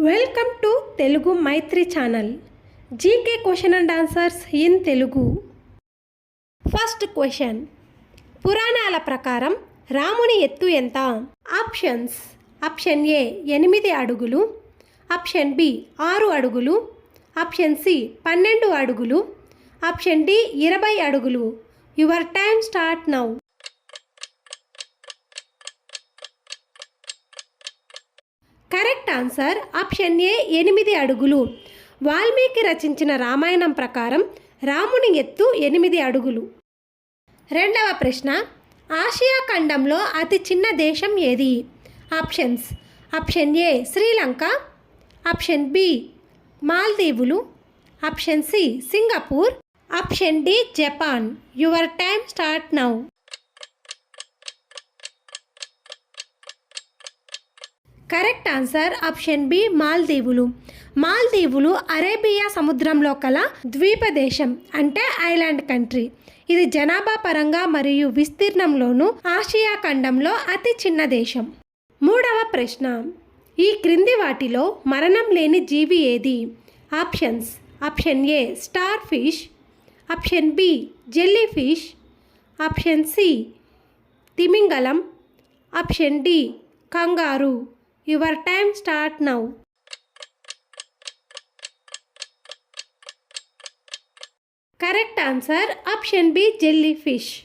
Welcome to Telugu Maitri channel. GK question and answers in Telugu. First question. పురాణాల ప్రకారం రాముని ఎత్తు ఎంత? ఆప్షన్స్. ఆప్షన్ ఏ ఎనిమిది అడుగులు. ఆప్షన్ బి ఆరు అడుగులు. ఆప్షన్ సి పన్నెండు అడుగులు. ఆప్షన్ డి ఇరవై అడుగులు. Your time start now. Correct answer option A ఎనిమిది అడుగులు. వాల్మీకి రచించిన రామాయణం ప్రకారం రాముని ఎత్తు ఎనిమిది అడుగులు. రెండవ ప్రశ్న ఆసియా ఖండంలో అతి చిన్న దేశం ఏది? Options option A Sri Lanka option B మాల్దీవులు option C Singapore option D Japan. Your time start now. Correct answer option B మాల్దీవులు. మాల్దీవులు అరేబియా సముద్రంలో కల ద్వీప దేశం అంటే ఐలాండ్ కంట్రీ. ఇది జనాభా పరంగా మరియు విస్తీర్ణంలోనూ ఆసియా ఖండంలో అతి చిన్న దేశం. మూడవ ప్రశ్న. ఈ క్రింది వాటిలో మరణం లేని జీవి ఏది? Options. Option A star fish. Option B jelly fish. Option C తిమింగలం. Option D kangaroo. Your time start now. Correct answer option B jelly fish.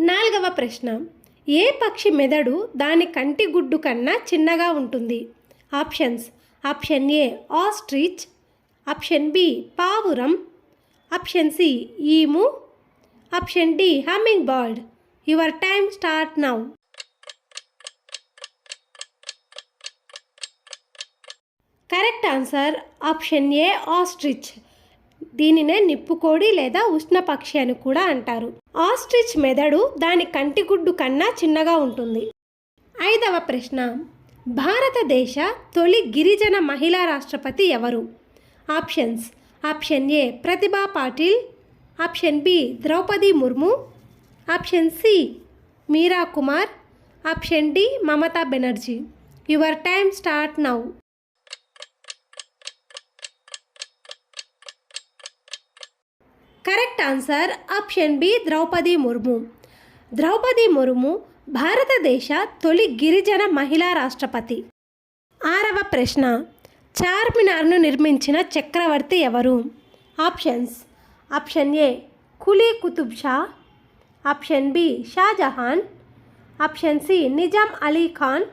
నాలుగవ ప్రశ్న. ఏ పక్షి మెదడు దాని కంటి గుడ్డు కన్నా చిన్నగా ఉంటుంది? Options. Option A ostrich. Option B పావురం. Option C emu. Option D humming bird. Your time start now. Correct answer option A ostrich. దీనినే నిప్పుకోడి లేదా ఉష్ణపక్షి అని కూడా అంటారు. ఆస్ట్రిచ్ మెదడు దాని కంటిగుడ్డు కన్నా చిన్నగా ఉంటుంది. ఐదవ ప్రశ్న. భారతదేశ తొలి గిరిజన మహిళా రాష్ట్రపతి ఎవరు? Options. Option A Pratibha Patil. Option B Droupadi Murmu. Option C Meira Kumar. Option D Mamata Banerjee. Your time start now. Correct answer option B Droupadi Murmu. Droupadi Murmu భారతదేశ తొలి గిరిజన మహిళా రాష్ట్రపతి. ఆరవ ప్రశ్న. చార్మినార్ను నిర్మించిన చక్రవర్తి ఎవరు? Options. Option A Quli Qutub Shah. Option B Shah Jahan. Option C Nizam Ali Khan.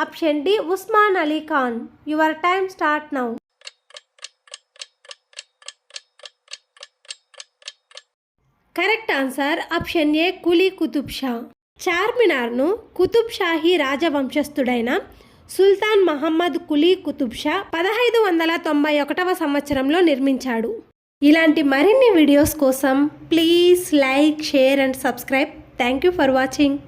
Option D Osman Ali Khan. Your time start now. Correct answer option A Quli Qutub Shah. చార్మినార్ను Qutub Shahi రాజవంశస్థుడైన సుల్తాన్ మహమ్మద్ కులీ కుతుబ్ షా పదహైదు వందల తొంభై ఒకటవ సంవత్సరంలో నిర్మించాడు. ఇలాంటి మరిన్ని videos కోసం please like share and subscribe. Thank you for watching.